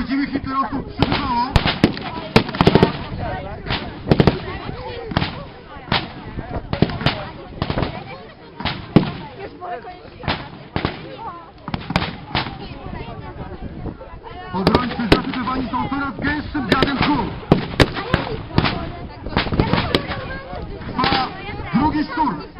Widzimy, hitlerowców przybywało. Obrońcy zasypywani są coraz gęstszym dziadem kół. Trwa drugi szturm.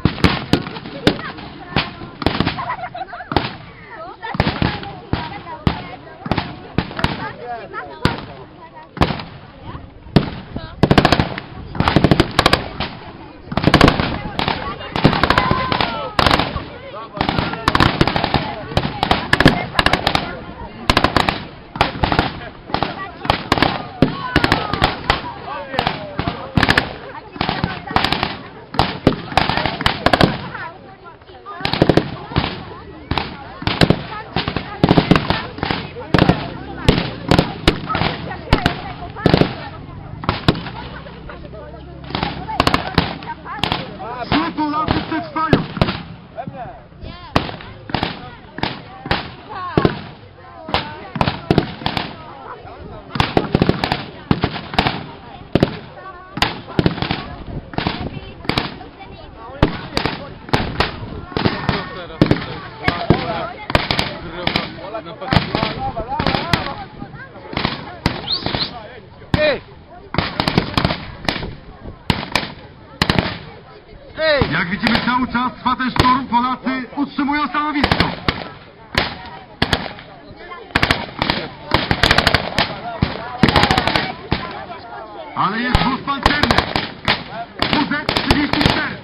Cały czas trwa ten szturm, Polacy utrzymują stanowisko. Ale jest wóz pancerny. Wózek 34.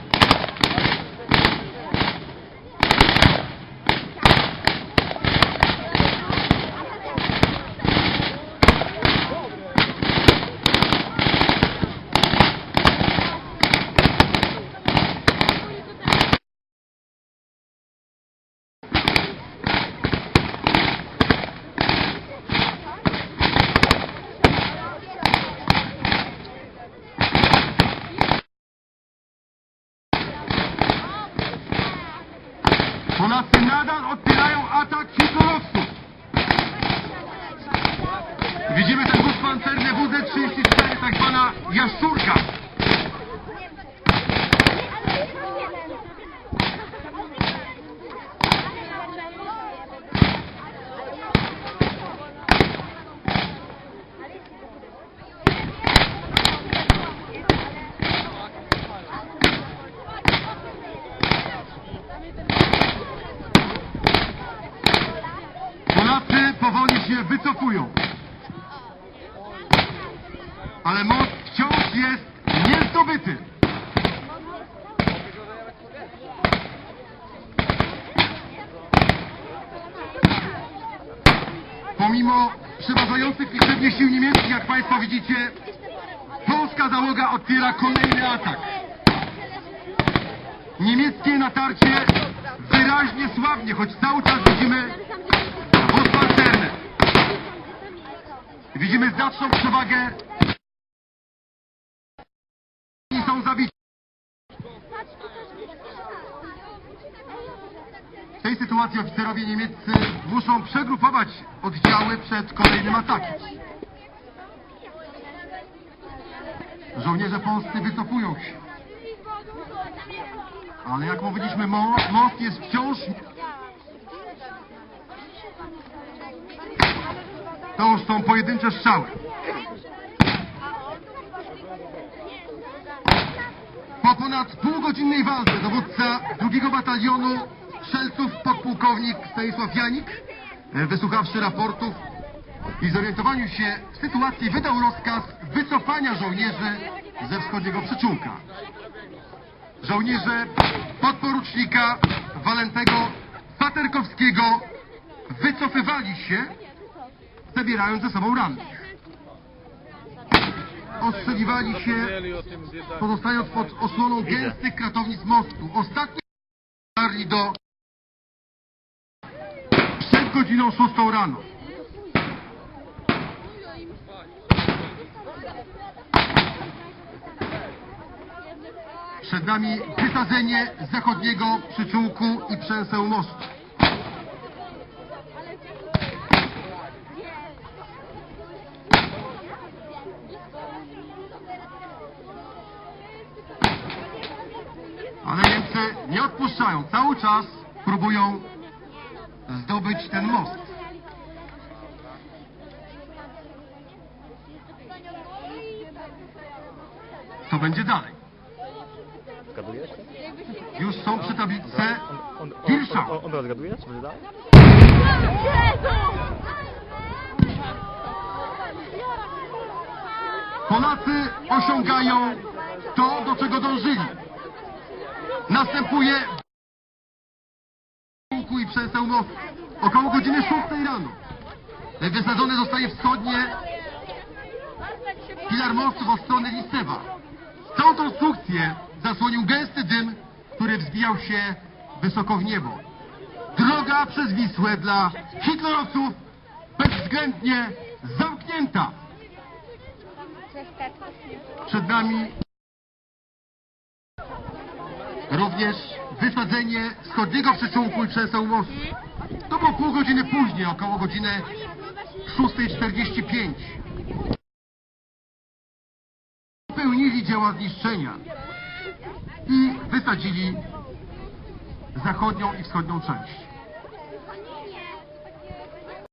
Polacy nadal odpierają atak hitlerowców. Widzimy ten wóz pancerny WD-34, tak zwana jaszczurka. Polacy powoli się wycofują. Ale most wciąż jest niezdobyty. Pomimo przeważających liczebnie sił niemieckich, jak Państwo widzicie, polska załoga odpiera kolejny atak. Niemieckie natarcie wyraźnie słabnie, choć cały czas widzimy pancerny. Widzimy znaczną przewagę. I są zabici. W tej sytuacji oficerowie niemieccy muszą przegrupować oddziały przed kolejnym atakiem. Żołnierze polscy wycofują się. Ale jak mówiliśmy, mo- most jest wciąż... To już są pojedyncze strzały. Po ponad półgodzinnej walce dowódca drugiego batalionu strzelców podpułkownik Stanisław Janik, e, wysłuchawszy raportów i zorientowaniu się w sytuacji, wydał rozkaz wycofania żołnierzy ze wschodniego przyczółka. Żołnierze podporucznika Walentego Paterkowskiego wycofywali się, zabierając ze sobą rannych. Ostrzeliwali się, pozostając pod osłoną gęstych kratownic mostu. Ostatni dotarli do przed godziną szóstą rano. Przed nami wysadzenie zachodniego przyczółku i przęseł mostu. Zniszczają. Cały czas próbują zdobyć ten most. Co będzie dalej? Już są przy tablicy Hirsza. on teraz zgaduje? Co będzie dalej? Polacy osiągają to, do czego dążyli. Następuje i przęseł mostu. Około godziny 6 rano wysadzone zostaje wschodnie filar mostu w stronę Lisewa. Całą konstrukcję zasłonił gęsty dym, który wzbijał się wysoko w niebo. Droga przez Wisłę dla hitlerowców bezwzględnie zamknięta. Przed nami również wysadzenie wschodniego przyczółku i przęseł mostu. To było pół godziny później, około godziny 6.45. Pełnili dzieła zniszczenia i wysadzili zachodnią i wschodnią część.